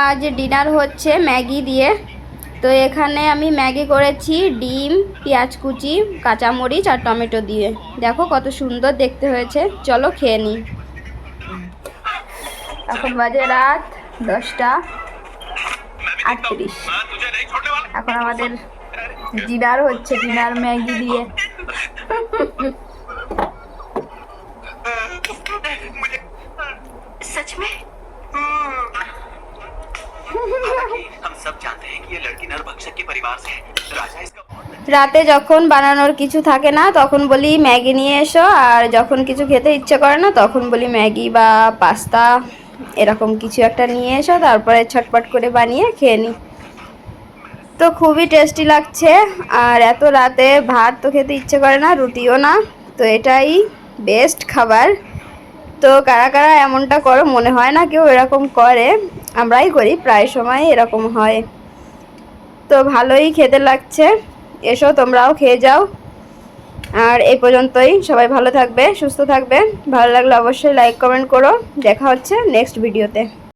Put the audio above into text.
আজ ডিনার হচ্ছে ম্যাগি দিয়ে তো এখানে আমি ম্যাগি করেছি ডিম পেঁয়াজ কুচি কাঁচামরিচ আর টমেটো দিয়ে দেখো কত সুন্দর দেখতে হয়েছে চলো খেয়ে নিই এখন বাজে রাত দশটা আটত্রিশ এখন আমাদের ডিনার হচ্ছে ডিনার ম্যাগি দিয়ে सच में রাতে যখন বানানোর কিছু থাকে না, তখন বলি, ম্যাগি নিয়ে এসো। আর যখন কিছু খেতে ইচ্ছে করে না, তখন বলি, ম্যাগি বা পাস্তা এরকম কিছু একটা নিয়ে এসো, তারপরে ছটপট করে বানিয়ে খেয়ে নিই তো খুবই টেস্টি লাগছে। আর এত রাতে ভাত তো খেতে ইচ্ছে করে না, রুটিও না। তো এটাই বেস্ট খাবার। তো কারা কারা এমনটা করো, মনে হয় না কেউ এরকম করে। আমরাই করি, প্রায় সময় এরকম হয়। তো ভালোই খেতে লাগছে। এসো, তোমরাও খেয়ে যাও। আর এই পর্যন্তই, সবাই ভালো থাকবে, সুস্থ থাকবে। ভালো লাগলে অবশ্যই লাইক কমেন্ট করো। দেখা হচ্ছে নেক্সট ভিডিওতে